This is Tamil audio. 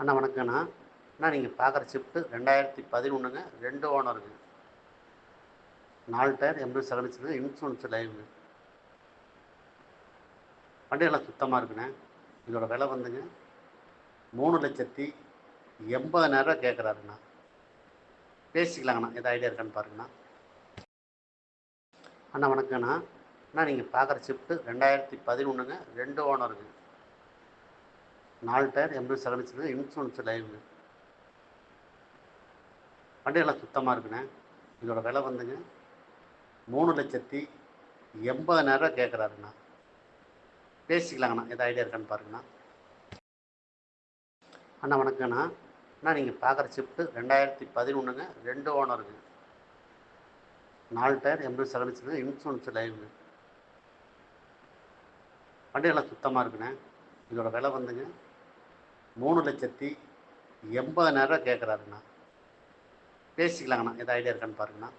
அண்ணா வணக்கங்கண்ணா அண்ணா நீங்கள் பார்க்குற ஷிஃப்ட்டு ரெண்டாயிரத்தி பதினொன்றுங்க ரெண்டு ஓனருங்க நாலு டயர் எண்பது சர்வீஸுங்க இன்சூரன்ஸ் லைவுங்க வண்டி எல்லாம் சுத்தமாக இருக்குண்ணே. இதோட விலை வந்துங்க. மூணு லட்சத்தி எண்பதனாயிரரூவா கேட்குறாருண்ணா பேசிக்கலாங்கண்ணா. எதாவது ஐடியா இருக்கான்னு பாருங்கண்ணா. அண்ணா வணக்கங்கண்ணா அண்ணா நீங்கள் பார்க்குற ஷிஃப்ட்டு ரெண்டாயிரத்தி பதினொன்றுங்க ரெண்டு ஓனருங்க நாலு டயர் எண்பது சர்வீஸுங்க இன்சூரன்ஸ் லைவு வண்டியெல்லாம் சுத்தமாக இருக்குண்ணே. இதோட விலை வந்துங்க மூணு லட்சத்தி எண்பதனாயிரரூவா கேட்குறாருண்ணா பேசிக்கலாங்கண்ணா எதாவது ஐடியா இருக்கான்னு பாருங்கண்ணா. அண்ணா வணக்கங்கண்ணா. அண்ணா நீங்கள் பார்க்குற ஷிஃப்ட்டு ரெண்டாயிரத்தி பதினொன்றுங்க ரெண்டு ஓனருங்க நாலு டயர் எண்பது சர்வீஸுங்க இன்சூரன்ஸ் லைவுங்க வண்டியெல்லாம் சுத்தமாக இருக்குண்ணே. இதோட விலை வந்துங்க மூணு லட்சத்தி எண்பதனாயிரரூவா கேட்குறாருண்ணா பேசிக்கலாங்கண்ணா எதாவது ஐடியா இருக்கான்னு பாருங்கண்ணா.